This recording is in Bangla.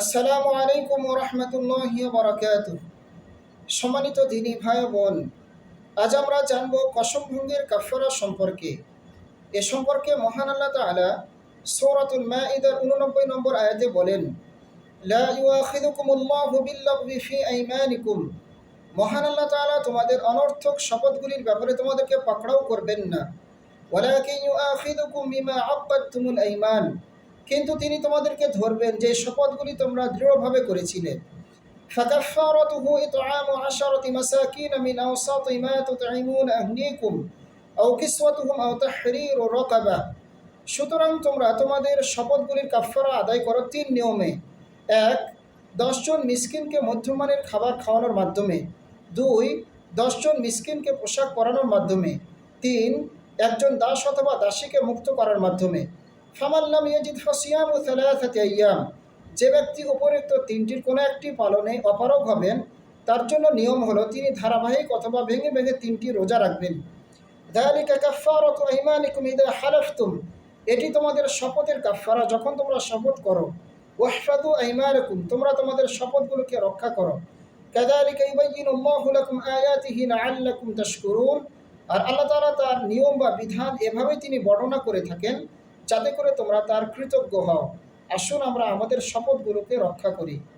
আসসালামু আলাইকুম রহমতুল্লাহ বরাকাত সম্মানিত দিনী ভাই বোন, আজ আমরা জানব কসম ভঙ্গের কাফারা সম্পর্কে। এ সম্পর্কে মহান আল্লাহ তাআলা সূরাতুল মাঈদার 89 নম্বর আয়াতে বলেন, লা ইউআখিযুকুমুল্লাহু বিল্লাগহি ফি আইমানিকুম। মহান আল্লাহ তাআলা তোমাদের অনর্থক শপথগুলির ব্যাপারে তোমাদেরকে পাকড়াও করবেন না। ওয়ালাকিন ইউআখিযুকুম বিমা আক্কাদতুমুল আইমান। কিন্তু তিনি তোমাদেরকে ধরবেন যে শপথগুলি তোমরা দৃঢ়ভাবে করেছিলে فكفارته إطعام عشرة مساكين من أوسط ما تطعمون أهليكم أو كسوتهم أو تحرير رقبة সুতরাং তোমরা তোমাদের শপথগুলির কাফারা আদায় করো তিন নিয়মে এক দশজন মিসকিনকে মধ্যমানের খাবার খাওয়ানোর মাধ্যমে দুই দশজন মিসকিনকে পোশাক পরানোর মাধ্যমে তিন একজন দাস অথবা দাসীকে মুক্ত করার মাধ্যমে ফামাল্লাম ইয়াজিদ ফাসিয়াম ও সালাসাতি আইয়াম। যে ব্যক্তি উপরিক্ত তিনটির কোনো একটি পালনে অপারগ হবেন, তার জন্য নিয়ম হলো তিনি ধারাবাহিক অথবা ভেঙে ভেঙে তিনটি রোজা রাখবেন। দালিকা কাফারাতু আইমানিকুম ইদা হালাফতুম। এটি তোমাদের শপথের কাফারা যখন তোমরা শপথ করো ওয়াহফাদু আইমানাকুম, তোমরা তোমাদের শপথগুলোকে রক্ষা করো। কাযালিকা ইউবাইয়িনুল্লাহু লাকুম আয়াতিহি লাআল্লাকুম তাশকুরুন। আর আল্লাহ তাআলা তার নিয়ম বা বিধান এভাবেই তিনি বর্ণনা করে থাকেন যাতে করে তোমরা তার কৃতজ্ঞ হও। আসুন আমরা আমাদের শপথগুলোকে রক্ষা করি।